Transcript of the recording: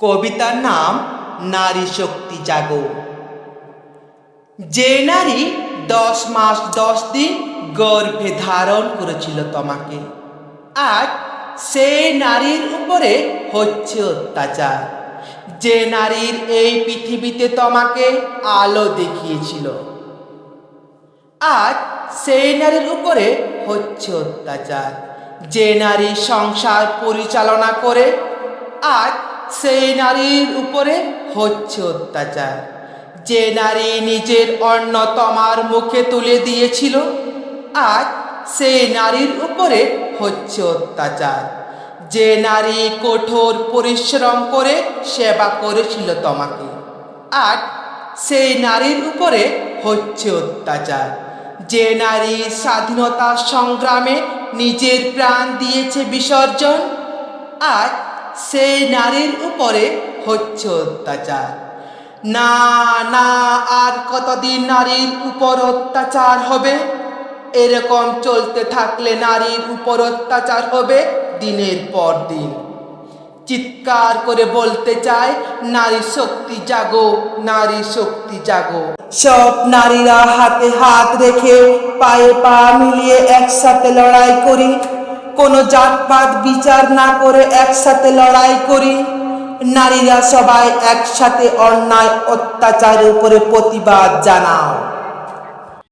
কবিতার নাম নারী শক্তি জাগো। যে নারী দশ মাস দশ দিন গর্ভে ধারণ করেছিল তোমাকে আজ সেই নারীর উপরে হচ্ছে অত্যাচার। যে নারীর এই পৃথিবীতে তোমাকে আলো দেখিয়েছিল আজ সেই নারীর উপরে হচ্ছে অত্যাচার। যে নারী সংসার পরিচালনা করে আজ সেই নারীর উপরে হচ্ছে অত্যাচার। যে নারী নিজের অন্ন তোমার মুখে তুলে দিয়েছিল, আজ সেই নারীর উপরে হচ্ছে অত্যাচার। যে নারী কঠোর পরিশ্রম করে সেবা করেছিল তোমাকে আর সেই নারীর উপরে হচ্ছে অত্যাচার। যে নারী স্বাধীনতা সংগ্রামে নিজের প্রাণ দিয়েছে বিসর্জন, আজ সেই নারীর উপরে হচ্ছে অত্যাচার। না না, আর কতদিন নারীর উপর অত্যাচার হবে? এরকম চলতে থাকলে নারীর উপর অত্যাচার হবে দিনের পর দিন। চিৎকার করে বলতে চায়, নারী শক্তি জাগো, নারী শক্তি জাগো। সব নারীরা হাতে হাত রেখে পায়ে পা মিলিয়ে একসাথে লড়াই করি। কোনো জাতপাত বিচার না করে একসাথে লড়াই করি। নারীরা সবাই একসাথে অন্যায়, অত্যাচারের উপরে প্রতিবাদ জানাও।